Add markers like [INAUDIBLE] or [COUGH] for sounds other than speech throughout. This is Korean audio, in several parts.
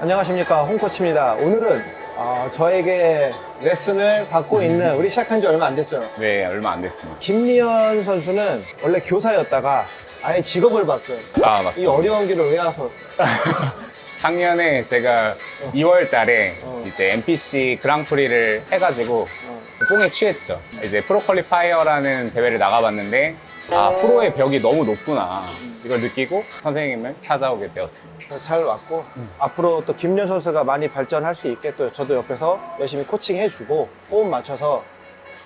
안녕하십니까 홍코치입니다. 오늘은 어, 저에게 레슨을 받고 있는 우리 시작한 지 얼마 안 됐죠. 네, 얼마 안 됐습니다. 김리현 선수는 원래 교사였다가 아예 직업을 바꿔요. 아, 이 맞습니다. 어려운 길을 왜 와서 [LAUGHS] 작년에 제가 2월 달에 어. 이제 NPC 그랑프리를 해가지고 어, 뽕에 취했죠. 이제 프로 퀄리파이어라는 대회를 나가봤는데 아, 프로의 벽이 너무 높구나. 이걸 느끼고 선생님을 찾아오게 되었습니다. 잘 왔고 앞으로 또 김리현 선수가 많이 발전할 수 있게 또 저도 옆에서 열심히 코칭해주고 호흡 맞춰서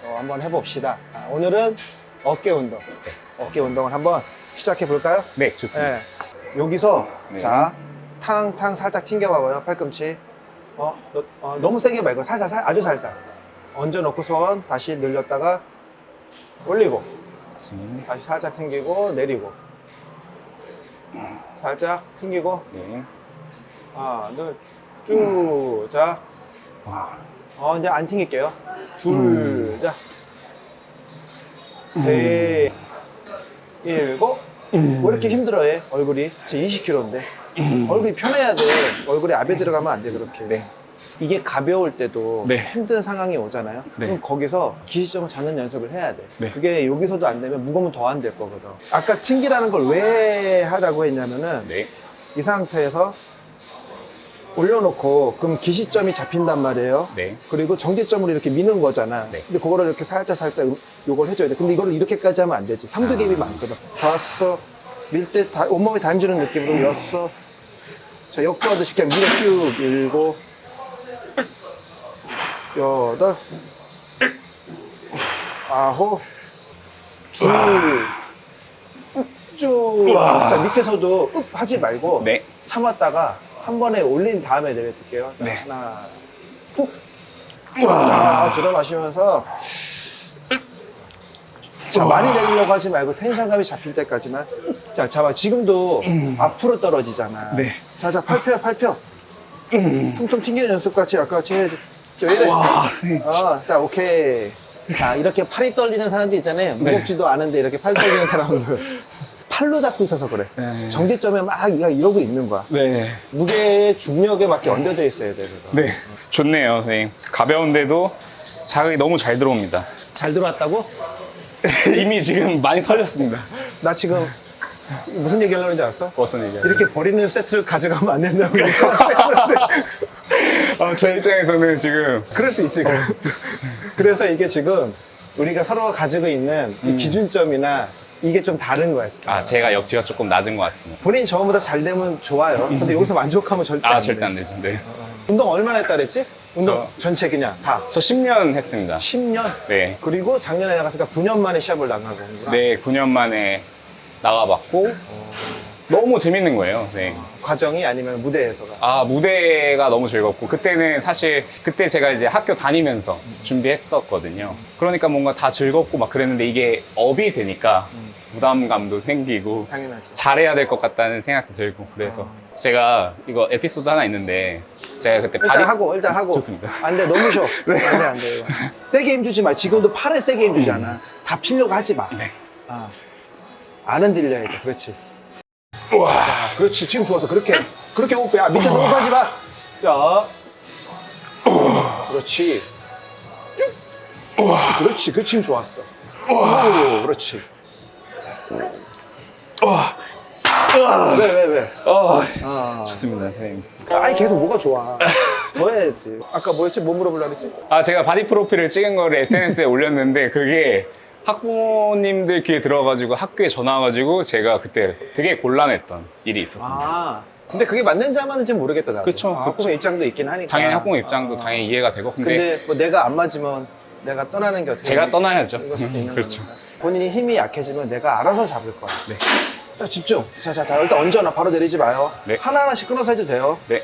어, 한번 해봅시다. 아, 오늘은 어깨 운동. 어깨 운동을 한번 시작해 볼까요? 네, 좋습니다. 네. 여기서 네. 자 탕탕 살짝 튕겨봐봐요 팔꿈치 어, 너, 어, 너무 세게 말고 살살 살, 아주 살살 얹어 놓고 손 다시 늘렸다가 올리고 음, 다시 살짝 튕기고 내리고 살짝 튕기고. 네. 하나 둘쭉자. 와, 어, 이제 안 튕길게요. 둘자. 셋 일곱. 왜 이렇게 힘들어해 얼굴이. 지금 20kg인데. 얼굴이 편해야 돼. 얼굴에 압에 들어가면 안 돼 그렇게. 네. 이게 가벼울 때도 네. 힘든 상황이 오잖아요 네. 그럼 거기서 기시점을 잡는 연습을 해야 돼 네. 그게 여기서도 안 되면 무거우면 더 안 될 거거든 아까 튕기라는 걸 왜 하라고 했냐면은 네. 이 상태에서 올려놓고 그럼 기시점이 잡힌단 말이에요 네. 그리고 정지점으로 이렇게 미는 거잖아. 네. 근데 그거를 이렇게 살짝 살짝 요걸 해줘야 돼. 근데 이거를 이렇게까지 하면 안 되지. 삼두갭이 아. 많거든. 다섯, 밀때 온몸에 담주는 느낌으로 여섯, 자 역도하듯이 그냥 밀어 쭉 일곱, 여덟, 아홉, 줄, 쭉. 자 밑에서도 읍 하지 말고 네. 참았다가 한 번에 올린 다음에 내뱉을게요. 자, 네. 하나, 푹. 자, 들어 마시면서. 자, 많이 내리려고 하지 말고 텐션감이 잡힐 때까지만. 자, 잡아. 지금도 앞으로 떨어지잖아. 네. 자, 자, 팔 펴요, 팔 펴. 퉁퉁 튕기는 연습 같이 아까 같이 해야지. 이래? 와. 어, 자, 오케이. 자, 이렇게 팔이 떨리는 사람들 있잖아요. 무겁지도 않은데 이렇게 팔 떨리는 사람들. 팔로 잡고 있어서 그래. 네. 정지점에 막 얘가 이러고 있는 거야. 네. 무게의 중력에 맞게 얹어져 있어야 돼. 그거. 네. 좋네요, 선생님. 가벼운데도 자극이 너무 잘 들어옵니다. 잘 들어왔다고? [LAUGHS] 이미 지금 많이 털렸습니다. 나 지금 무슨 얘기 하려고 했는지 알았어? 어떤 얘기예요? 이렇게 버리는 세트를 가져가면 안 된다고. [LAUGHS] 아, 제 입장에서는 지금 그럴 수 있지. 그래서 이게 지금 우리가 서로 가지고 있는 이 기준점이나 이게 좀 다른. 지금. 아, 제가 역지가 조금 낮은 것 같습니다. 본인이 저보다 잘 되면 좋아요. 근데 여기서 만족하면 절대 아, 안 절대 돼. 안 되죠. 네. 운동 얼마나 했다 그랬지? 운동 저- 전체 그냥 다. 저 10년 했습니다. 10년? 네. 그리고 작년에 나갔으니까 9년 만에 시합을 나간 거구나. 네, 9년 만에 나가봤고 너무 재밌는 거예요. 네. 과정이 아니면 무대에서가. 아, 무대가 너무 즐겁고 그때는 사실 그때 제가 이제 학교 다니면서 준비했었거든요. 그러니까 뭔가 다 즐겁고 막 그랬는데 이게 업이 되니까 부담감도 생기고 당연하지. 잘해야 될 것 같다는 생각도 들고 그래서 제가 이거 에피소드 하나 있는데 제가 그때 일단 바디 하고 일단 하고 좋습니다. 네. [LAUGHS] 안돼 너무 쉬워 안돼 안돼 세게 힘 주지 마 지금도 팔에 세게 힘 주잖아 다 피려고 하지 마 네. 아. 안은 들려야 돼 그렇지 와. 그렇지. 지금 좋았어 그렇게 그렇게 호흡해. 아, 밑에서 호흡하지 마 자. 그렇지. 쭉. 그렇지. 그 지금 좋았어. 오, 그렇지. 왜 왜, 왜? 어, 아. 좋습니다, 선생님. 아니 계속 뭐가 좋아? [LAUGHS] 더 해야지. 아까 뭐였지? 뭐 물어보려고 했지? 아, 제가 바디 프로필을 찍은 거를 SNS에 올렸는데 그게 학부모님들 귀에 들어가지고 학교에 전화 와가지고 제가 그때 되게 곤란했던 일이 있었습니다. 아 근데 그게 맞는지 안 맞는지 모르겠다 나도 그쵸, 아. 학부모 입장도 있긴 하니까 당연히 학부모 입장도 아. 당연히 이해가 되고 근데, 근데 뭐 내가 안 맞으면 내가 떠나는 게 어떻게 제가 떠나야죠. 이럴 수도 있는 [LAUGHS] 그렇죠. 거니까. 본인이 힘이 약해지면 내가 알아서 잡을 거야 네. 자, 집중 자자자 일단 얹어놔 바로 내리지 마요 네. 하나하나씩 끊어서 해도 돼요 네.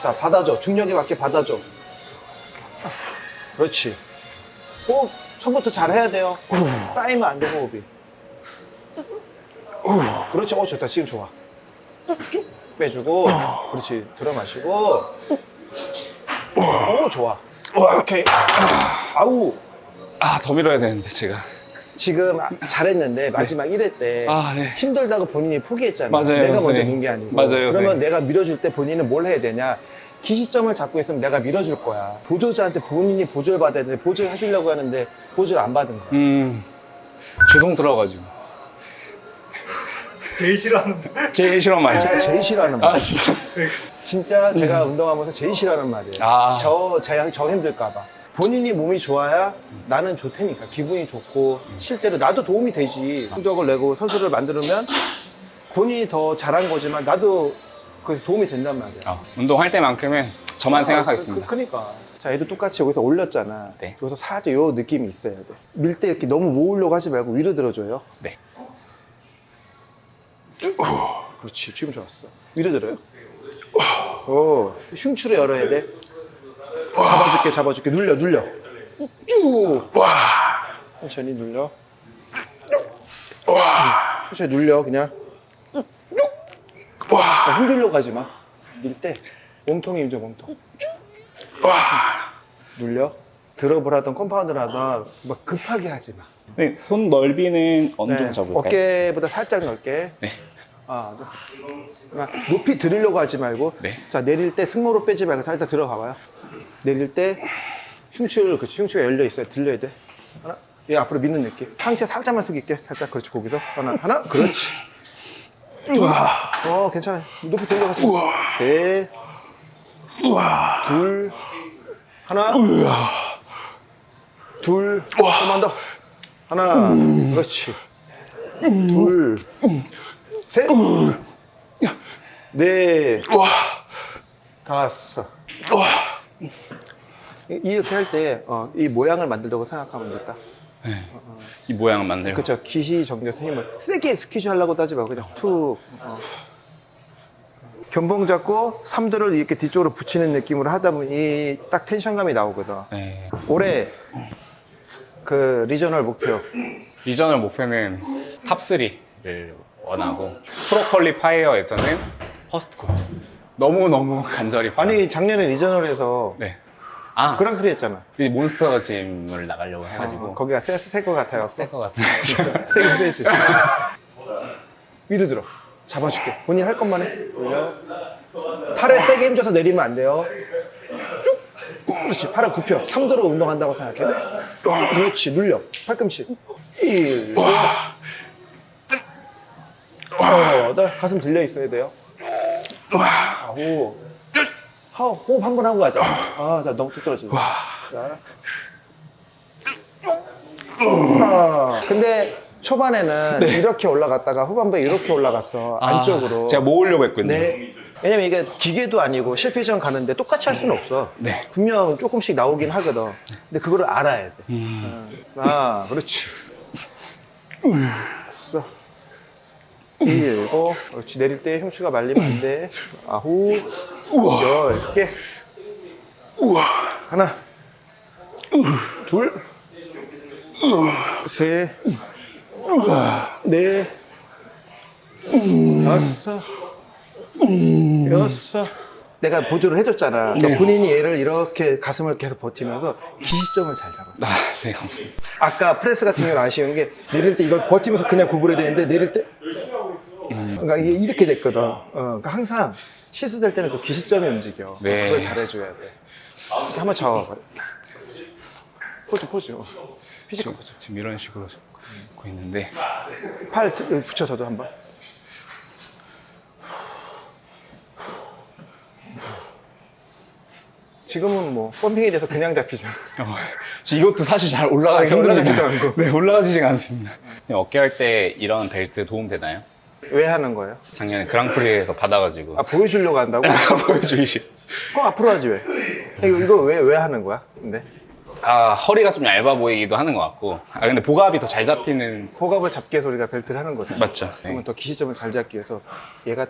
자 받아줘 중력에 맞게 받아줘 그렇지 호흡 처음부터 잘 해야 돼요. 쌓이면 안 돼 호흡이 그렇지 어 좋다. 지금 좋아. 쭉 빼주고 그렇지. 들어 마시고. 어 좋아. 오케이. 아우. 아, 더 밀어야 되는데 제가. 지금 아- 잘했는데 마지막 1회 때 아, 네. 힘들다고 본인이 포기했잖아요. 맞아요, 내가 먼저 네. 둔게 아니고. 맞아요, 그러면 네. 내가 밀어줄 때 본인은 뭘 해야 되냐? 기시점을 잡고 있으면 내가 밀어줄 거야. 보조자한테 본인이 보조를 받아야 되는데 보조를 해주려고 하는데 보조를 안 받은 거야. 음, 죄송스러워가지고. 제일 싫어하는 제일 싫은 말이죠. 제가 제일 싫어하는 말. 아, 진짜. 진짜 제가 운동하면서 제일 싫어하는 말이에요. 아. 저, 제, 저 힘들까봐. 본인이 몸이 좋아야 나는 좋다니까. 기분이 좋고, 실제로 나도 도움이 되지. 성적을 내고 선수를 만들면 본인이 더 잘한 거지만 나도 그래서 도움이 된단 말이야. 아, 운동할 때만큼은 저만 생각하겠습니다. 그, 러니까 자, 얘도 똑같이 여기서 올렸잖아. 네. 여기서 살짝 요 느낌이 있어야 돼. 밀 때 이렇게 너무 모으려고 하지 말고 위로 들어줘요. 네. 그렇지. 지금 좋았어. 위로 들어요. 오, 흉추를 열어야 돼. 잡아줄게, 잡아줄게. 눌려, 눌려. 쭉. 천천히 눌려. 천천히 눌려, 그냥. 자, 힘주려고 하지 마. 밀 때 몸통이 힘줘, 몸통. 눌려. 드롭을 하던 컴파운드를 하던 막 급하게 하지 마. 네, 손 넓이는 어느 정도 네, 잡을까요? 어깨보다 살짝 넓게. 네. 아, 네. 그러니까 높이 들으려고 하지 말고. 네. 자, 내릴 때 승모로 빼지 말고 살짝 들어가봐요. 내릴 때 흉추를, 그 흉추가 열려 있어요. 들려야 돼. 하나. 얘 앞으로 미는 느낌. 상체 살짝만 숙일게. 살짝. 그렇지. 거기서. 하나. 하나. 그렇지. 어, 괜찮아. 높이 들려가지. 셋. 둘. 하나. 둘. 조금만 더. 하나. 그렇지. 둘. 셋. 넷. 다섯. 이- 이렇게 할 때, 어, 이 모양을 만들려고 생각하면 될 까? 이 모양을 만들고. 그쵸. 기시 정교에서 힘을 세게 스퀴즈 하려고 따지 말고 그냥 툭. 어. 견봉 잡고 삼두를 이렇게 뒤쪽으로 붙이는 느낌으로 하다 보니 딱 텐션감이 나오거든. 네. 올해 그 리저널 목표. 리저널 목표는 탑 3를 원하고 프로 퀄리파이어에서는 퍼스트콜. 너무 너무 간절히 바라- 아니 작년에 리저널에서 네. 아, 그랑프리 했잖아. 이 몬스터 짐을 나가려고 해가지고 어, 거기가 세것 같아요. 셀것 같은 세긴 세지. 위로 들어. 잡아줄게. 본인 할 것만 해. 올려. 팔을 세게 힘줘서 내리면 안 돼요. 쭉. 그렇지. 팔을 굽혀. 삼도로 운동한다고 생각해. 그렇지. 눌려. 팔꿈치. 1, 2, 어, 너 가슴 들려 있어야 돼요. 아홉. 하- 호흡 한 번 하고 가자. 아, 자, 너무 뚝 떨어지네. 자. 아, 근데 초반에는 이렇게 올라갔다가 후반부에 이렇게 올라갔어. 안쪽으로. 아, 제가 모으려고 했거든요. 네. 왜냐면 이게 기계도 아니고 실패전 가는데 똑같이 할 수는 없어. 네. 분명 조금씩 나오긴 하거든. 근데 그거를 알아야 돼. 음. 아, 그렇지. 됐어. 일곱. 그렇지. 내릴 때 흉추가 말리면 안 돼. 아홉. 열 개. 하나. 둘. 셋. 넷. 다섯. 여섯. 내가 보조를 해줬잖아. 그러니까 본인이 얘를 이렇게 가슴을 계속 버티면서 기시점을 잘 잡았어. 아, 네. 아까 프레스 같은 경우는 아쉬운 게 내릴 때 이걸 버티면서 그냥 구부려야 되는데 내릴 때 그러니까 이게 이렇게 됐거든. 어, 그러니까 항상 시스될 때는 그 기시점이 움직여. 네. 그걸 잘해줘야 돼. 이렇게 한번 잡아봐. 포즈 포즈. 피지컬 포즈. 지금 이런 식으로 잡고 있는데 팔 드- 붙여서도 한번. 지금은 뭐 펌핑이 돼서 그냥 잡히잖아. 어, 이것도 사실 잘 올라가기 아, 힘듭니다. 올라가지도 않고. 네, 올라가지가 않습니다. 어깨 할 때 이런 벨트 도움 되나요? 왜 하는 거예요? 작년에 그랑프리에서 받아가지고 아 보여주려고 한다고? [LAUGHS] 보여주기 그럼 앞으로 하지 왜? 이거, 이거 왜, 왜 하는 거야? 근데 아 허리가 좀 얇아 보이기도 하는 것 같고 아 근데 복압이 더 잘 잡히는 호갑을 잡기 위해서 우리가 벨트를 하는 거잖아. 맞죠? 네. 그러면 더 기시점을 잘 잡기 위해서 얘가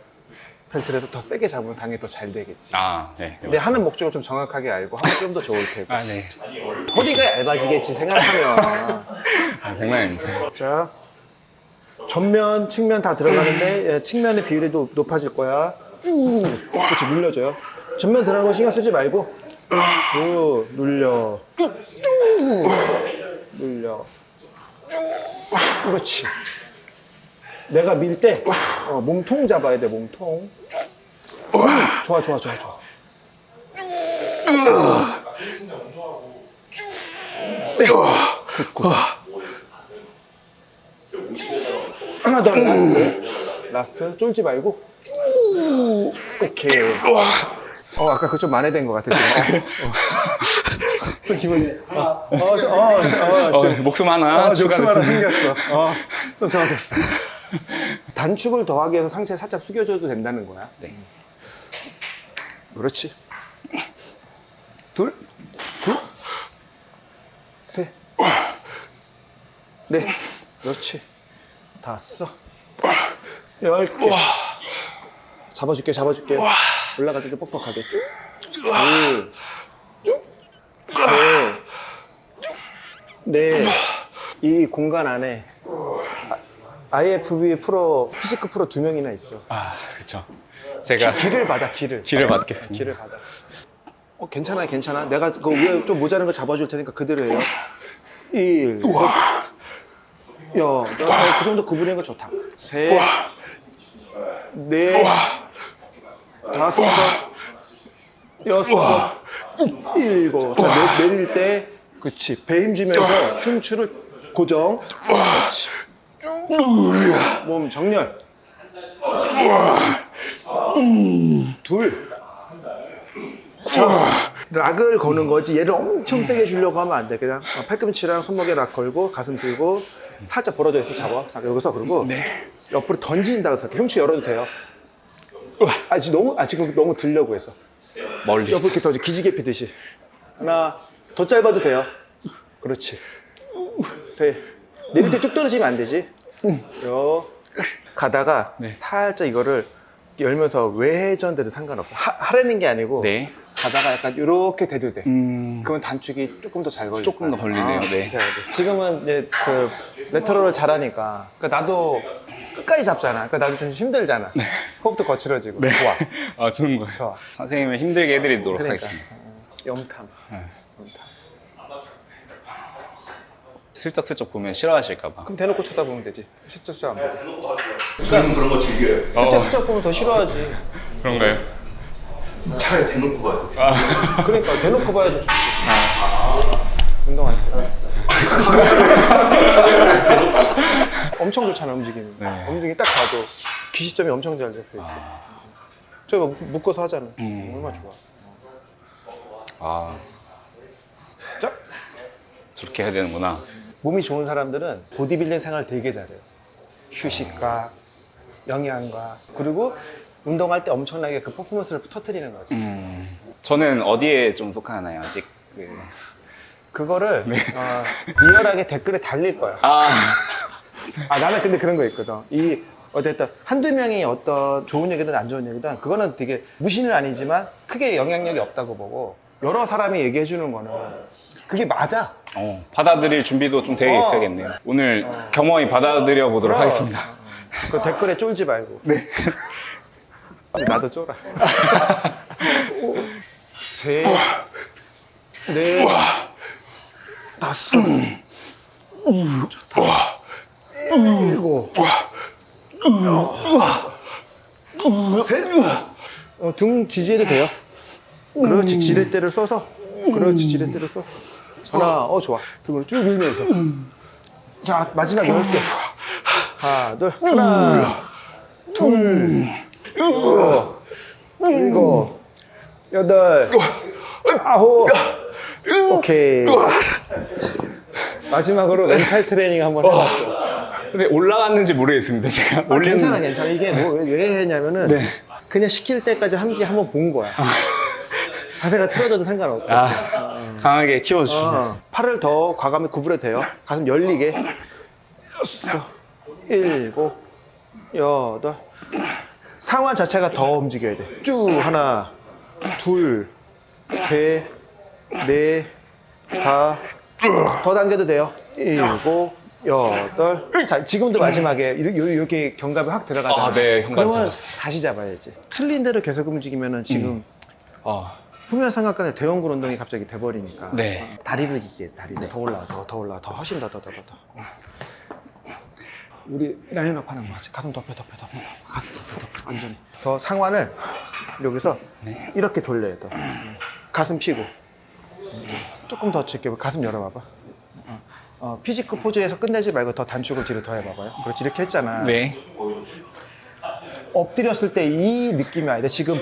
벨트를 해서 더 세게 잡으면 당연히 더 잘 되겠지. 아 네. 근데 하는 목적을 좀 정확하게 알고 하면 좀 더 좋을 테고. 아 네. 허리가 얇아지겠지 생각하면. 아, 장난입니다. 자, 전면, 측면 다 들어가는데 예, 측면의 비율이 도- 높아질 거야. 그렇지, 눌려줘요. 전면 들어가는 거 신경 쓰지 말고 쭉 눌려. 쭉 눌려. 그렇지. 내가 밀때 어, 몸통 잡아야 돼, 몸통. 음, 좋아, 좋아, 좋아, 좋아. 네. 굿, 굿. 하나 더 라스트. 라스트. 쫄지 말고. 오케이. 어, 아까 그거 좀 만회된 것 같아, 지금. 어. 또 [LAUGHS] 기분이. 어, 어, 저- 어, 저- 어, 어, 지금. 목숨 하나 아, 욕심 하나. 생겼어. 어, 좀 좋아졌어. [LAUGHS] 단축을 더하기 위해서 상체 살짝 숙여줘도 된다는 거야. 네. 그렇지. 둘, 둘, 셋, 넷, 그렇지. 다섯, 열 개. 잡아줄게, 잡아줄게. 올라갈 때도 뻑뻑하게 쭉, 둘, 쭉, 셋, 쭉, 넷. 이 공간 안에 IFB 프로, 피지크 프로 두 명이나 있어. 아, 그렇죠. 제가 길을 받아, 길을. 길을 받겠습니다. 길을 받아. 어, 괜찮아, 괜찮아. 내가 그 위에 좀 모자란 거 잡아줄 테니까 그대로 해요. 1. 야, 나, 그 정도 구부리는 거 좋다. 셋. 넷. 다섯. 여섯. 일곱. 자, 내, 내릴 때, 그치. 배 힘 주면서 흉추를 고정. 그렇지. 몸 정렬. 둘. 자, 락을 거는 거지. 얘를 엄청 세게 주려고 하면 안 돼. 그냥 어, 팔꿈치랑 손목에 락 걸고 가슴 들고 살짝 벌어져 있어 잡아. 자, 여기서 그리고 옆으로 던진다고 해서 흉추 열어도 돼요. 아 지금 너무 아 지금 너무 들려고 했어. 멀리. 옆으로 이렇게 던져 기지개 피듯이. 하나 더 짧아도 돼요. 그렇지. 셋. 내릴 때뚝 떨어지면 안 되지. 요 가다가 네. 살짝 이거를 열면서 외전돼도 상관없어. 하, 하라는 게 아니고 네. 가다가 약간 이렇게 돼도 돼. 음. 그러면 단축이 조금 더 잘 걸려. 조금 더 걸리네요, 네. 지금은 이제 그 레터럴을 잘하니까. 그러니까 나도 끝까지 잡잖아. 그러니까 나도 좀 힘들잖아. 호흡도 거칠어지고. 좋아. 아, 좋은 거예요. 좋아. 선생님을 힘들게 해드리도록 그러니까. 하겠습니다. 어, 염탐. 네. 염탐. 슬쩍슬쩍 보면 싫어하실까봐. 그럼 대놓고 쳐다보면 되지. 슬쩍슬쩍 안 보고. 저는 그런 거 즐겨요. 슬쩍 슬쩍 보면 더 싫어하지. 그런가요? 차라리 대놓고 봐요. [LAUGHS] 그러니까 대놓고 봐야 더 좋지. 운동하니까. 엄청 좋잖아 움직임이. 네. 움직임이 딱 봐도 기시점이 엄청 잘 잡혀 있어. 저거 뭐 묶어서 하잖아. 음. 얼마나 좋아. 아, 자, 저렇게 해야 되는구나. 몸이 좋은 사람들은 보디빌딩 생활 되게 잘해요. 휴식과 영양과 그리고 운동할 때 엄청나게 그 퍼포먼스를 터트리는 거지. 음. 저는 어디에 좀 속하나요, 아직? 그... 그거를 어, 리얼하게 댓글에 달릴 거야. 아, 아 나는 근데 그런 거 있거든. 이 어쨌든 한두 명이 어떤 좋은 얘기든 안 좋은 얘기든 그거는 되게 무신은 아니지만 크게 영향력이 없다고 보고 여러 사람이 얘기해 주는 거는 그게 맞아. 어, 받아들일 준비도 좀 되어 어. 있어야겠네요. 오늘 겸허히 받아들여 보도록 그럼. 하겠습니다. 그 댓글에 쫄지 말고. 네. 나도 쫄아. 셋, 넷, 다섯, 좋다. 일곱, 셋. 어, 등 지지해도 돼요. 그렇지, 지렛대를 써서. 그렇지, 지렛대를 써서. 하나, 어, 좋아. 등으로 쭉 밀면서. 자, 마지막 열 개. 하나, 둘, 하나, 둘, 일곱, 일곱, 여덟, 아홉, 오케이. 마지막으로 멘탈 트레이닝 한번 해봤어. 근데 올라갔는지 모르겠습니다, 제가. 아, 괜찮아, 괜찮아. 이게 뭐, 왜, 왜 했냐면은, 그냥 시킬 때까지 한개 한번 본 거야. 자세가 틀어져도 상관없고. 아, 강하게 키워주시면. 어, 팔을 더 과감히 구부려도 돼요. 가슴 열리게. 여섯, 일곱, 여덟. 상완 자체가 더 움직여야 돼. 쭉 하나, 둘, 셋, 넷, 다. 더 당겨도 돼요. 일곱, 여덟. 자, 지금도 마지막에 이렇게, 이렇게 견갑이 확 들어가잖아. 아, 네, 견갑 그러면 들어갔어요. 다시 잡아야지. 틀린 대로 계속 움직이면은 지금 아, 후면 삼각관에 대원근 운동이 갑자기 돼버리니까 네. 어, 다리를 이제 다리를 더 올라와 더, 더 올라와 더 훨씬 더 더 더 더 더. 우리 라인업 하는 거 같이 가슴 덮여 덮여 덮여 덮여 가슴 덮여 덮여 완전히 더 상완을 여기서 이렇게 돌려야 돼 가슴 피고 조금 더 칠게 가슴 열어봐봐 어, 피지크 포즈에서 끝내지 말고 더 단축을 뒤로 더 해봐봐요 그렇지 이렇게 했잖아 네. 엎드렸을 때 이 느낌이 아니다. 지금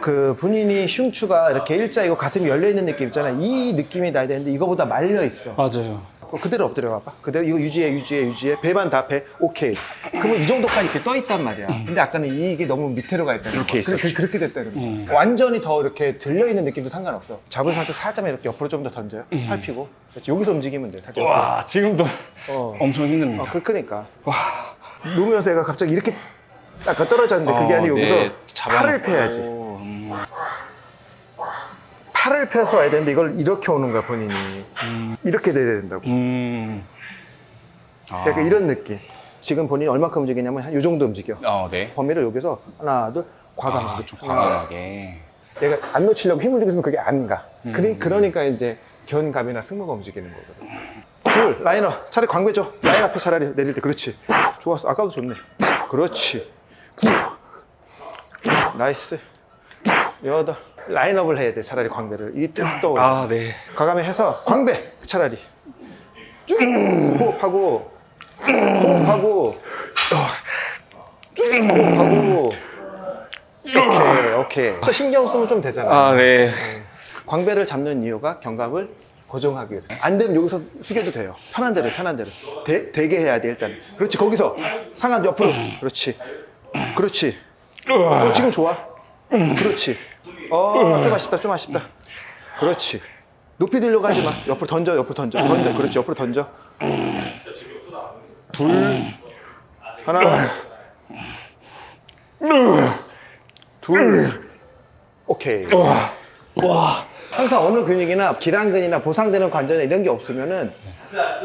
그 본인이 흉추가 이렇게 일자이고 가슴이 열려 있는 느낌 있잖아. 이 느낌이 나야 되는데 이거보다 말려 있어. 맞아요. 그거 그대로 엎드려 봐봐. 그대로 이거 유지해, 유지해, 유지해. 배만 다 배. 오케이. 그러면 이 정도까지 이렇게 떠 있단 말이야. 근데 아까는 이게 너무 밑으로 가 있다는 이렇게 거야. 그, 있었죠. 렇게 됐다는 거야. 음. 완전히 더 이렇게 들려 있는 느낌도 상관없어. 잡은 상태 살짝만 이렇게 옆으로 좀 더 던져요. 팔 피고. 그렇지. 여기서 움직이면 돼. 살짝. 와, 지금도 어. 엄청 힘듭니다. 어, 그, 그니까. 누우면서 얘가 갑자기 이렇게 딱 떨어졌는데 그게 어, 아니고 여기서 네, 잡아놓고. 팔을 펴야지. 음. 팔을 펴서 와야 되는데 이걸 이렇게 오는 거야 본인이. 음. 이렇게 돼야 된다고. 음. 아. 약간 이런 느낌. 지금 본인이 얼마큼 움직이냐면 한 이 정도 움직여. 어, 네. 범위를 여기서 하나, 둘, 과감하게. 아, 좀 과감하게. 얘가 안 놓치려고 힘을 주고 있으면 그게 안 가. 음. 그러, 그러니까 이제 견갑이나 승모가 움직이는 거거든. 둘, 라이너. 차라리 광배 줘. 라인 앞에 차라리 내릴 때. 그렇지. 좋았어. 아까도 좋네. 그렇지. 구. 나이스. 여덟. 라인업을 해야 돼. 차라리 광배를. 이게 뚝 떠오르 아, 네. 과감히 해서 광배! 차라리. 쭉! 호흡하고 호흡하고 쭉! 호흡하고. 오케이 오케이 또 신경 쓰면 좀 되잖아 아, 네. 광배를 잡는 이유가 견갑을 고정하기 위해서. 안 되면 여기서 숙여도 돼요. 편한 대로 편한 대로. 대, 되게 해야 돼 일단 그렇지 거기서. 상한 옆으로. 그렇지. 그렇지. 어, 지금 좋아. 그렇지 어 좀 아쉽다 좀 아쉽다 그렇지 높이 들려고 하지 마 옆으로 던져 옆으로 던져 던져 그렇지 옆으로 던져 둘 하나 둘 오케이 와. 항상 어느 근육이나 기랑근이나 보상되는 관절에 이런 게 없으면은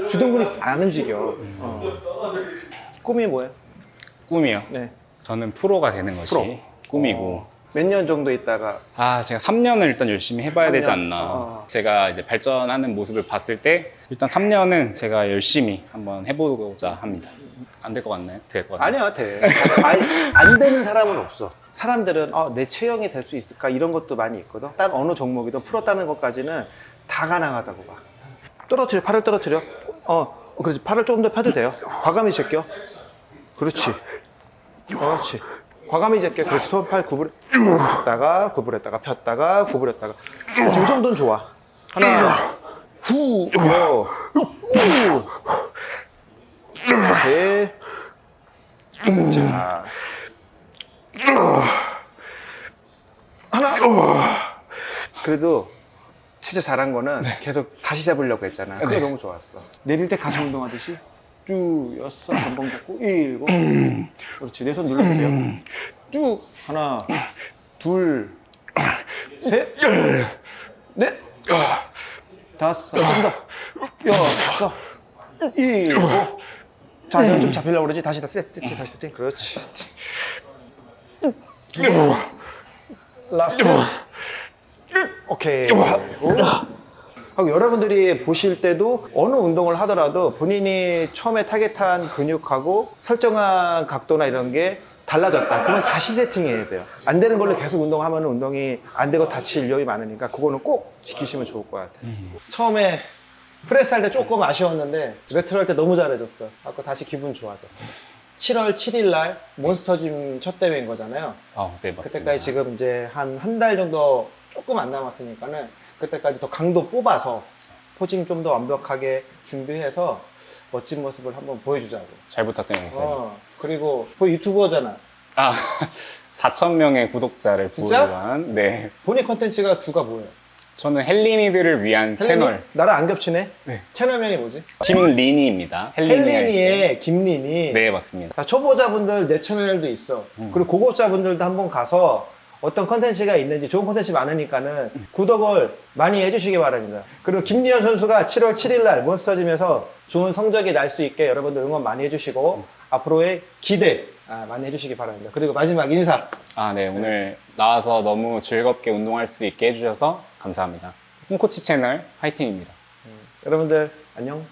주둔근이 안 움직여 어. 꿈이 뭐예요? 꿈이요. 네. 저는 프로가 되는 것이 프로. 꿈이고. 몇 년 정도 있다가 아, 제가 3년을 일단 열심히 해봐야 3년? 되지 않나. 어. 제가 이제 발전하는 모습을 봤을 때 일단 3년은 제가 열심히 한번 해보고자 합니다. 안 될 것 같나요? 될 것 같나요? 아니야 돼. 아니, 안 되는 사람은 없어. 사람들은 어, 내 체형이 될 수 있을까 이런 것도 많이 있거든. 딴 어느 종목이든 따는 것까지는 다 가능하다고 봐. 떨어뜨려 팔을 떨어뜨려. 어 그렇지 팔을 조금 더 펴도 돼요. 과감히 제껴. 그렇지. 그렇지. 과감히 제껴. 그렇지. 손팔 구부려. 폈다가 구부렸다가 폈다가 구부렸다가. 지금 정도는 좋아. 하나 후 여. 후. 네. 자. 하나. 그래도 진짜 잘한 거는 계속 다시 잡으려고 했잖아. 그게 너무 좋았어. 내릴 때 가슴 운동하듯이 쭉 여섯 한번 잡고 일곱. 그렇지. 내 손 눌러도 돼요. 쭉 하나, 둘, 셋, 넷, 다섯, 좀 더, 여섯, 일곱. 자, 내가 좀 잡히려고 그러지. 다시 다 세트, 다시 세팅. 그렇지. 라스트. 오케이. 오. 하고 여러분들이 보실 때도 어느 운동을 하더라도 본인이 처음에 타겟한 근육하고 설정한 각도나 이런 게 달라졌다. 그러면 다시 세팅해야 돼요. 안 되는 걸로 계속 운동하면 운동이 안 되고 다칠 위험이 많으니까 그거는 꼭 지키시면 좋을 것 같아요. 처음에 프레스 할 때 조금 아쉬웠는데 레트로 할 때 너무 잘해줬어. 아까 다시 기분 좋아졌어. 7월 7일 날 몬스터짐 첫 대회인 거잖아요. 아, 네, 맞습니다. 그때까지 지금 이제 한 한 달 정도 조금 안 남았으니까는 그때까지 더 강도 뽑아서 포징 좀 더 완벽하게 준비해서 멋진 모습을 한번 보여주자고. 잘 부탁드립니다. 어, 그리고 그 유튜버잖아. 아, [LAUGHS] 4,000명의 구독자를 진짜? 부여한, 네. 본인 컨텐츠가 주가 뭐예요? 저는 헬리니들을 위한 채널. 나랑 안 겹치네? 네. 채널명이 뭐지? 김리니입니다. 헬리니의 김리니. 네, 맞습니다. 자, 초보자분들 내 채널도 있어. 음. 그리고 고급자분들도 한번 가서 어떤 컨텐츠가 있는지 좋은 컨텐츠 많으니까는 구독을 많이 해주시기 바랍니다. 그리고 김리현 선수가 7월 7일 날 몬스터짐에서 좋은 성적이 날 수 있게 여러분들 응원 많이 해주시고 앞으로의 기대 아, 많이 해주시기 바랍니다. 그리고 마지막 인사. 아, 네. 오늘 나와서 너무 즐겁게 운동할 수 있게 해주셔서 감사합니다. 홈코치 채널 화이팅입니다. 음, 여러분들 안녕.